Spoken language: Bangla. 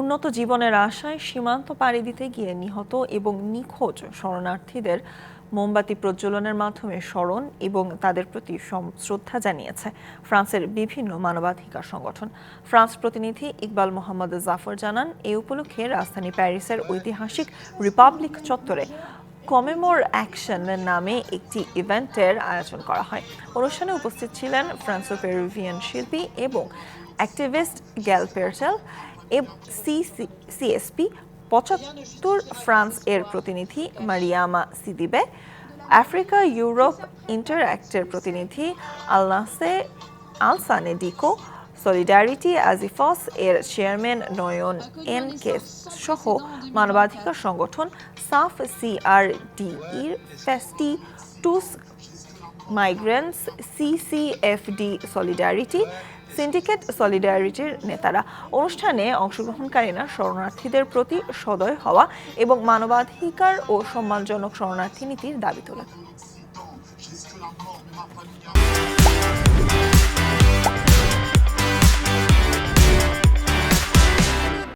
উন্নত জীবনের আশায় সীমান্ত পাড়ি দিতে গিয়ে নিহত এবং নিখোঁজ শরণার্থীদের মোমবাতি প্রজ্বলনের মাধ্যমে স্মরণ এবং তাদের প্রতি শ্রদ্ধা জানিয়েছে ফ্রান্সের বিভিন্ন মানবাধিকার সংগঠন। ফ্রান্স প্রতিনিধি ইকবাল মোহাম্মদ জাফর জানান এই উপলক্ষে রাজধানী প্যারিসের ঐতিহাসিক রিপাবলিক চত্বরে কমেমোর অ্যাকশন নামে একটি ইভেন্টের আয়োজন করা হয়। অনুষ্ঠানে উপস্থিত ছিলেন ফ্রান্সো পেরুভিয়ান শিল্পী এবং অ্যাক্টিভিস্ট গ্যাল পেরটেল সিএসপি, পঁচাত্তর ফ্রান্স এর প্রতিনিধি মারিয়ামা সিদিবে, আফ্রিকা, ইউরোপ ইন্টারঅ্যাক্টের প্রতিনিধি আলনাসে আলসানে ডিকো সলিডারিটি আজিফস এর চেয়ারম্যান নয়ন এন কে সহ মানবাধিকার সংগঠন সাফ সিআরডিইর ফেস্টি টুস মাইগ্রেন্টস, সিসিএফডি সলিডারিটি সিন্ডিকেট সলিডারিটির নেতারা অনুষ্ঠানে অংশগ্রহণকারীরা শরণার্থীদের প্রতি সদয় হওয়া এবং মানবাধিকার ও সম্মানজনক শরণার্থী নীতির দাবি তোলেন।